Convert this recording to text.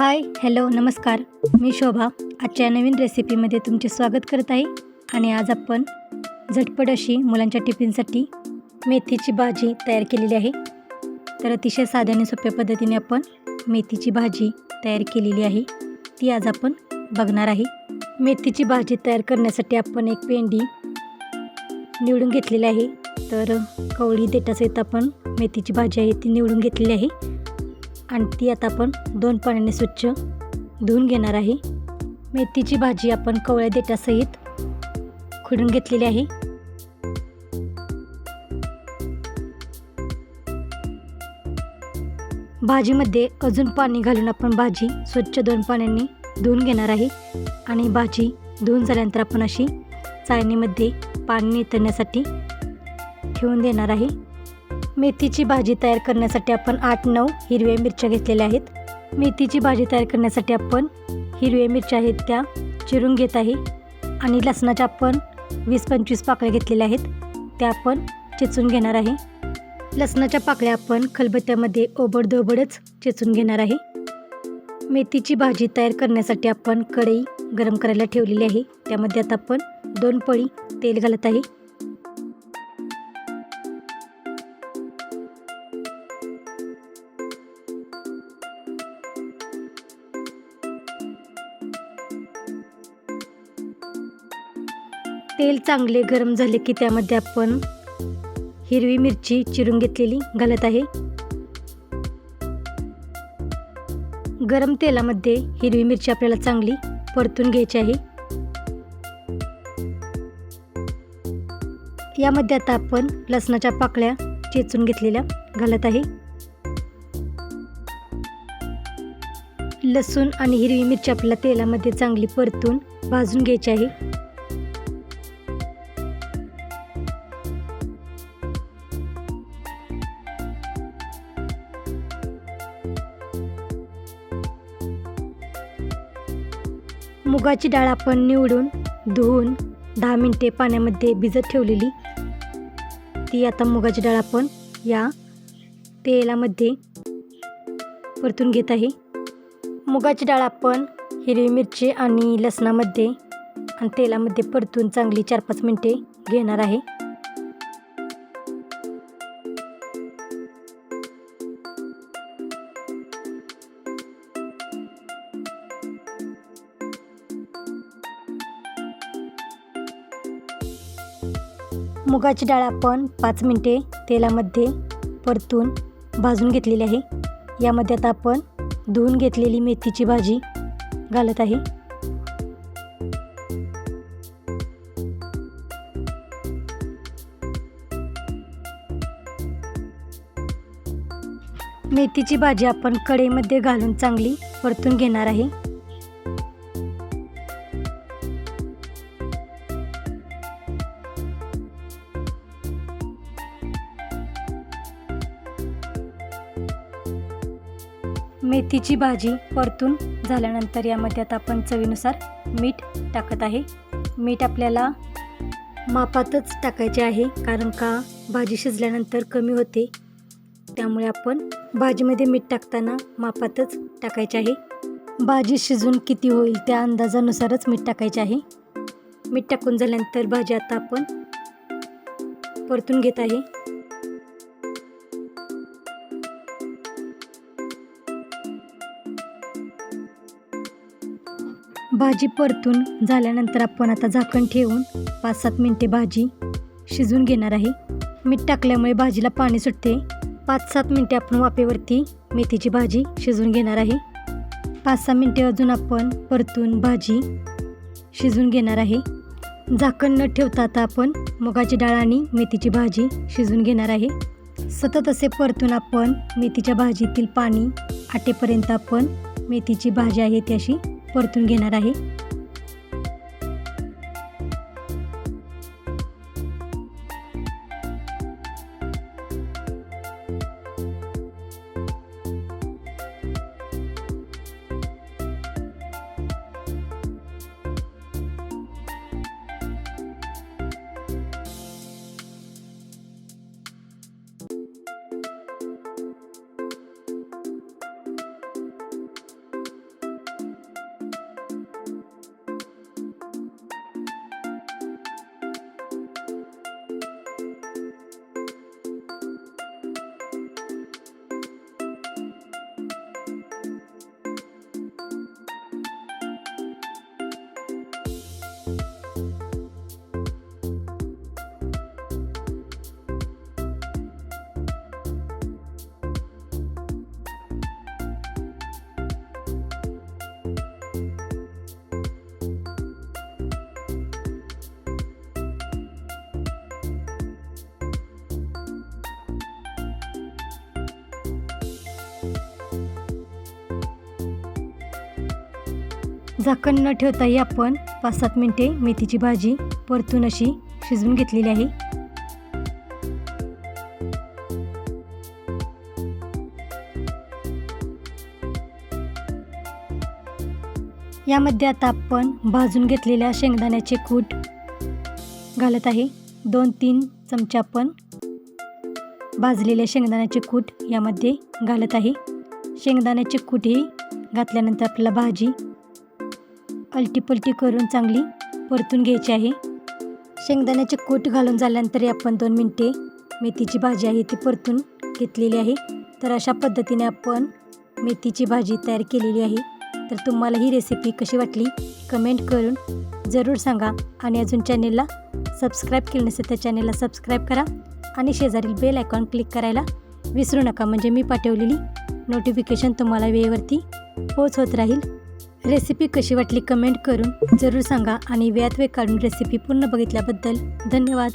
Hi hello नमस्कार. मी शोभा. आजच्या नवीन रेसिपीमध्ये तुमचे स्वागत करत आहे. आणि आज आपण झटपट अशी मुलांच्या टिफिनसाठी मेथीची भाजी तयार केलेली आहे. तर अतिशय साध्या आणि सोप्या पद्धतीने आपण मेथीची भाजी तयार केलेली आहे. ती आज आपण बघणार आहे. मेथीची भाजी तयार करण्यासाठी आपण एक पेंडी निवडून घेतलेली आहे. तर कवळी देटासहित आपण मेथीची भाजी आहे ती निवडून घेतलेली आहे. आणि ती आता आपण दोन पाण्याने स्वच्छ धुवून घेणार आहे. मेथीची भाजी आपण कवळ्या देठासहित खुडून घेतलेली आहे. भाजीमध्ये अजून पाणी घालून आपण भाजी स्वच्छ दोन पाण्याने धुवून घेणार आहे. आणि भाजी धुवून झाल्यानंतर आपण अशी चाळणीमध्ये पाणी नितरण्यासाठी ठेवून देणार आहे. मेथीची भाजी तयार करण्यासाठी आपण आठ नऊ हिरव्या मिरच्या घेतलेल्या आहेत. मेथीची भाजी तयार करण्यासाठी आपण हिरव्या मिरच्या आहेत त्या चिरून घेत आहे. आणि लसणाच्या आपण वीस पंचवीस पाकळ्या घेतलेल्या आहेत. त्या आपण चेचून घेणार आहे. लसणाच्या पाकळ्या आपण खलबत्त्यामध्ये ओबडधोबडच चेचून घेणार आहे. मेथीची भाजी तयार करण्यासाठी आपण कढई गरम करायला ठेवलेली आहे. त्यामध्ये आता आपण दोन पळी तेल घालत आहे. तेल चांगले गरम झाले की त्यामध्ये आपण हिरवी मिरची चिरून घेतलेली घालत आहे. गरम तेलामध्ये हिरवी मिरची आपल्याला चांगली परतून घ्यायची आहे. यामध्ये आता आपण लसणाच्या पाकळ्या चेचून घेतलेल्या घालत आहे. लसूण आणि हिरवी मिरची आपल्याला तेलामध्ये चांगली परतून भाजून घ्यायची आहे. मुगाची डाळ आपण निवडून धुवून दहा मिनटे पाण्यामध्ये भिजत ठेवलेली. ती आता मुगाची डाळ आपण या तेलामध्ये परतून घेत आहे. मुगाची डाळ आपण हिरवी मिरची आणि लसणामध्ये आणि तेलामध्ये परतून चांगली चार पाच मिनटे घेणार आहे. मुगाची डाळ आपण पाच मिनटे तेलामध्ये परतून भाजून घेतलेली आहे. यामध्ये आता आपण धुवून घेतलेली मेथीची भाजी घालत आहे. मेथीची भाजी आपण कढईमध्ये घालून चांगली परतून घेणार आहे. मेथीची भाजी परतून झाल्यानंतर यामध्ये आता आपण चवीनुसार मीठ टाकत आहे. मीठ आपल्याला मापातच टाकायचे आहे कारण का भाजी शिजल्यानंतर कमी होते. त्यामुळे आपण भाजीमध्ये मीठ टाकताना मापातच टाकायचे आहे. भाजी शिजून किती होईल त्या अंदाजानुसारच मीठ टाकायचे आहे. मीठ टाकून झाल्यानंतर भाजी आता आपण परतून घेत आहे. भाजी परतून झाल्यानंतर आपण आता झाकण ठेवून पाच सात मिनटे भाजी शिजून घेणार आहे. मीठ टाकल्यामुळे भाजीला पाणी सुटते. पाच सात मिनटे आपण वाफेवरती मेथीची भाजी शिजून घेणार आहे. पाच सहा मिनटे अजून आपण परतून भाजी शिजून घेणार आहे. झाकण न ठेवता आता आपण मुगाची डाळ आणि मेथीची भाजी शिजून घेणार आहे. सतत असे परतून आपण मेथीच्या भाजीतील पाणी आटेपर्यंत आपण मेथीची भाजी आहे त्याशी परतून घेणार आहे. झाकण न ठेवताही आपण पाच सात मिनटे मेथीची भाजी परतून अशी शिजवून घेतलेली आहे. यामध्ये आता आपण भाजून घेतलेल्या शेंगदाण्याचे कूट घालत आहे. दोन तीन चमचे आपण भाजलेले शेंगदाण्याचे कूट यामध्ये घालत आहे. शेंगदाण्याचे कूट हे घातल्यानंतर आपल्याला भाजी अलटीपलटी करून चांगली परतून घ्यायची आहे. शेंगदाण्याचे कूट घालून झाल्यानंतर आपण दोन मिनटे मेथीची भाजी आहे ती परतून घेतलेली आहे. तर अशा पद्धतीने आपण मेथीची भाजी तयार केलेली आहे. तर तुम्हाला ही रेसिपी कशी वाटली कमेंट करून जरूर सांगा आणि अजून चॅनेलला सबस्क्राईब केलं नसेल तर चॅनेलला सबस्क्राईब करा आणि शेजारील बेल आयकॉन क्लिक करायला विसरू नका. म्हणजे मी पाठवलेली नोटिफिकेशन तुम्हाला वेळेवरती पोच होत राहील. रेसिपी कशी वाटली कमेंट करून जरूर सांगा आणि वेळात वेळ काढून रेसिपी पूर्ण बघितल्याबद्दल धन्यवाद.